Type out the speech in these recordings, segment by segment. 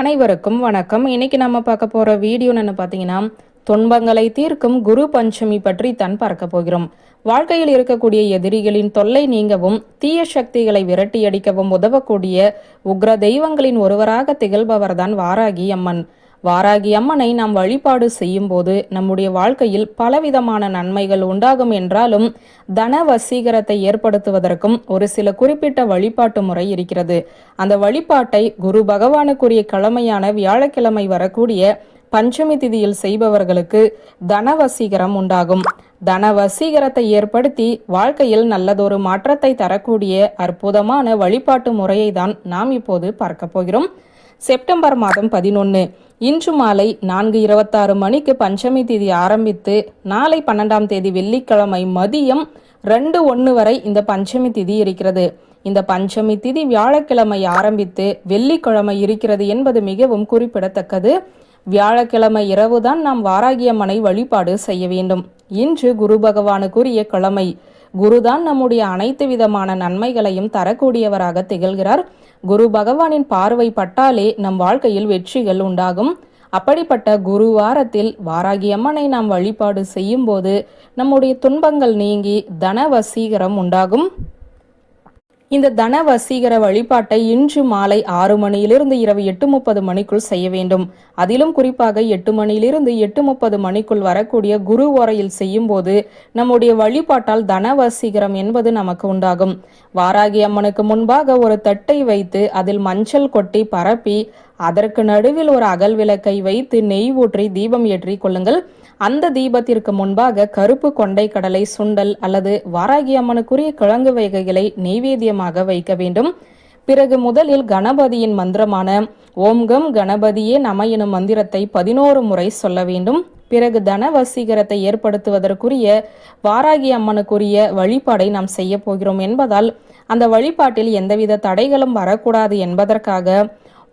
அனைவருக்கும் வணக்கம். இன்னைக்கு நம்ம பார்க்க போகிற வீடியோ என்ன பார்த்தீங்கன்னா துன்பங்களை தீர்க்கும் குரு பஞ்சமி பற்றி தான் பார்க்க போகிறோம். வாழ்க்கையில் இருக்கக்கூடிய எதிரிகளின் தொல்லை நீங்கவும் தீய சக்திகளை விரட்டியடிக்கவும் உதவக்கூடிய உக்ர தெய்வங்களின் ஒருவராக திகழ்பவர்தான் வாராகி அம்மன். வாராகி அம்மனை நாம் வழிபாடு செய்யும் போது நம்முடைய வாழ்க்கையில் பலவிதமான நன்மைகள் உண்டாகும் என்றாலும் தன வசீகரத்தை ஏற்படுத்துவதற்கும் ஒரு சில குறிப்பிட்ட வழிபாட்டு முறை இருக்கிறது. அந்த வழிபாட்டை குரு பகவானுக்குரிய கிழமையான வியாழக்கிழமை வரக்கூடிய பஞ்சமி திதியில் செய்பவர்களுக்கு தனவசீகரம் உண்டாகும். தனவசீகரத்தை ஏற்படுத்தி வாழ்க்கையில் நல்லதொரு மாற்றத்தை தரக்கூடிய அற்புதமான வழிபாட்டு முறையை தான் நாம் இப்போது பார்க்க போகிறோம். செப்டம்பர் மாதம் பதினொன்று இன்று மாலை நான்கு இருபத்தாறு மணிக்கு பஞ்சமி தேதி ஆரம்பித்து நாளை பன்னெண்டாம் தேதி வெள்ளிக்கிழமை மதியம் ரெண்டு ஒன்று வரை இந்த பஞ்சமி திதி இருக்கிறது. இந்த பஞ்சமி திதி வியாழக்கிழமை ஆரம்பித்து வெள்ளிக்கிழமை இருக்கிறது என்பது மிகவும் குறிப்பிடத்தக்கது. வியாழக்கிழமை இரவுதான் நாம் வாராகியம்மனை வழிபாடு செய்ய வேண்டும். இன்று குரு பகவானுக்குரிய கிழமை. குருதான் நம்முடைய அனைத்து விதமான நன்மைகளையும் தரக்கூடியவராக திகழ்கிறார். குரு பகவானின் பார்வை பட்டாலே நம் வாழ்க்கையில் வெற்றிகள் உண்டாகும். அப்படிப்பட்ட குரு வாரத்தில் வாராகி அம்மனை நாம் வழிபாடு செய்யும்போது நம்முடைய துன்பங்கள் நீங்கி தன வசீகரம் உண்டாகும். இந்த தன வசீகர வழிபாட்டை இன்று மாலை ஆறு மணியிலிருந்து இரவு எட்டு முப்பது மணிக்குள் செய்ய வேண்டும். அதிலும் குறிப்பாக எட்டு மணியிலிருந்து எட்டு முப்பது மணிக்குள் வரக்கூடிய குரு ஓரையில் செய்யும் போது நம்முடைய வழிபாட்டால் தன வசீகரம் என்பது நமக்கு உண்டாகும். வாராகி அம்மனுக்கு முன்பாக ஒரு தட்டை வைத்து அதில் மஞ்சள் கொட்டி பரப்பி அதற்கு நடுவில் ஒரு அகல் விளக்கை வைத்து நெய் ஊற்றி தீபம் ஏற்றி கொள்ளுங்கள். அந்த தீபத்திற்கு முன்பாக கருப்பு கொண்டை கடலை சுண்டல் அல்லது வாராகி அம்மனுக்குரிய கிழங்கு வகைகளை நெய்வேத்தியமாக வைக்க வேண்டும். பிறகு முதலில் கணபதியின் மந்திரமான ஓம்கம் கணபதியே நம எனும் மந்திரத்தை பதினோரு முறை சொல்ல வேண்டும். பிறகு தன வசீகரத்தை ஏற்படுத்துவதற்குரிய வாராகி அம்மனுக்குரிய வழிபாடை நாம் செய்ய போகிறோம் என்பதால் அந்த வழிபாட்டில் எந்தவித தடைகளும் வரக்கூடாது என்பதற்காக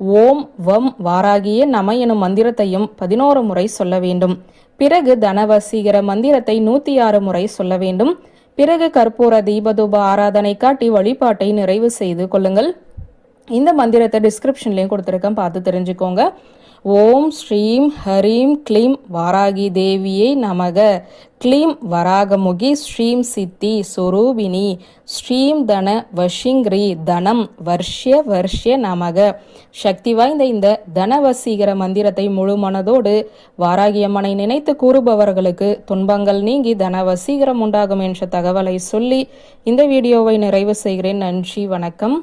ஓம் வம் வாராகிய நம எனும் மந்திரத்தையும் பதினோரு முறை சொல்ல வேண்டும். பிறகு தனவசீகர மந்திரத்தை நூத்தி ஆறு முறை சொல்ல வேண்டும். பிறகு கற்பூர தீபதூப ஆராதனை காட்டி வழிபாட்டை நிறைவு செய்து கொள்ளுங்கள். இந்த மந்திரத்தை டிஸ்கிரிப்ஷன்லேயும் கொடுத்துருக்கேன். பார்த்து தெரிஞ்சுக்கோங்க. ஓம் ஸ்ரீம் ஹரீம் க்ளீம் வாராகி தேவியை நமக. க்ளீம் வராகமுகி ஸ்ரீம் சித்தி சொரூபினி ஸ்ரீம் தன வஷிங்ரி தனம் வர்ஷ்ய வர்ஷ்ய நமக. சக்தி வாய்ந்த இந்த தனவசீகர மந்திரத்தை முழு மனதோடு வாராகியம்மனை நினைத்து கூறுபவர்களுக்கு துன்பங்கள் நீங்கி தனவசீகரம் உண்டாகும் என்ற தகவலை சொல்லி இந்த வீடியோவை நிறைவு செய்கிறேன். நன்றி வணக்கம்.